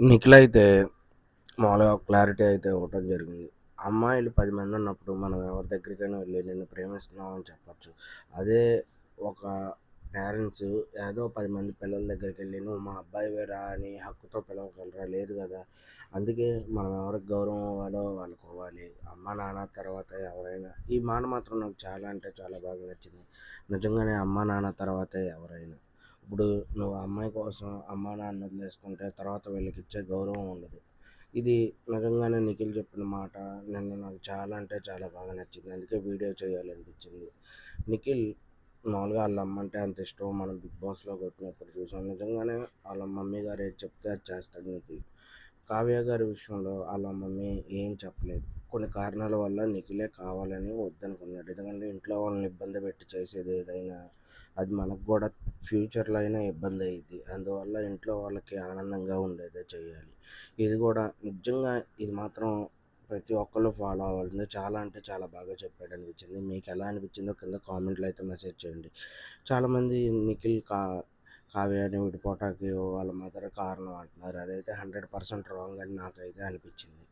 నిఖిల్ అయితే మామూలుగా క్లారిటీ అయితే ఇవ్వటం జరిగింది. అమ్మాయిలు పది మంది ఉన్నప్పుడు మనం ఎవరి దగ్గరికైనా వెళ్ళి నిన్ను ప్రేమిస్తున్నాం అని చెప్పచ్చు. అదే ఒక పేరెంట్స్ ఏదో పది మంది పిల్లల దగ్గరికి వెళ్ళి నువ్వు మా అబ్బాయి వేరా అని హక్కుతో పిలవగలరా? లేదు కదా. అందుకే మనం ఎవరికి గౌరవం ఇవ్వాలో వాళ్ళకి ఇవ్వాలి. అమ్మ నాన్న తర్వాత ఎవరైనా ఈ మాట మాత్రం నాకు చాలా అంటే చాలా బాగా నచ్చింది. నిజంగానే అమ్మ నాన్న తర్వాత ఎవరైనా. ఇప్పుడు నువ్వు అమ్మాయి కోసం అమ్మ నాన్న వదిలేసుకుంటే తర్వాత వీళ్ళకి ఇచ్చే గౌరవం ఉండదు. ఇది నిజంగానే నిఖిల్ చెప్పిన మాట. నిన్న నాకు చాలా అంటే చాలా బాగా నచ్చింది. అందుకే వీడియో చేయాలనిపించింది. నిఖిల్ మామూలుగా వాళ్ళ అమ్మ అంటే అంత ఇష్టం. మనం బిగ్ బాస్లో కొట్టినప్పుడు చూసాం. నిజంగానే వాళ్ళ మమ్మీ గారు ఏది చెప్తే అది చేస్తాడు నిఖిల్. కావ్య గారి విషయంలో వాళ్ళ మమ్మీ ఏం చెప్పలేదు. కొన్ని కారణాల వల్ల నిఖిలే కావాలని వద్దనుకున్నాడు. ఎందుకంటే ఇంట్లో వాళ్ళని ఇబ్బంది పెట్టి చేసేది ఏదైనా అది మనకు కూడా ఫ్యూచర్లో అయినా ఇబ్బంది అయ్యింది అందువల్ల ఇంట్లో వాళ్ళకి ఆనందంగా ఉండేదే చేయాలి ఇది కూడా నిజంగా ఇది మాత్రం ప్రతి ఒక్కళ్ళు ఫాలో అవ్వాల్సిందే. చాలా అంటే చాలా బాగా చెప్పాడు అనిపించింది. మీకు ఎలా అనిపించిందో కింద కామెంట్లో అయితే మెసేజ్ చేయండి. చాలామంది నిఖిల్ కా కావ్యాన్ని విడిపోవటానికి వాళ్ళ మదర్ కారణం అంటున్నారు. అదైతే హండ్రెడ్ పర్సెంట్ రాంగ్ అని నాకైతే అనిపించింది.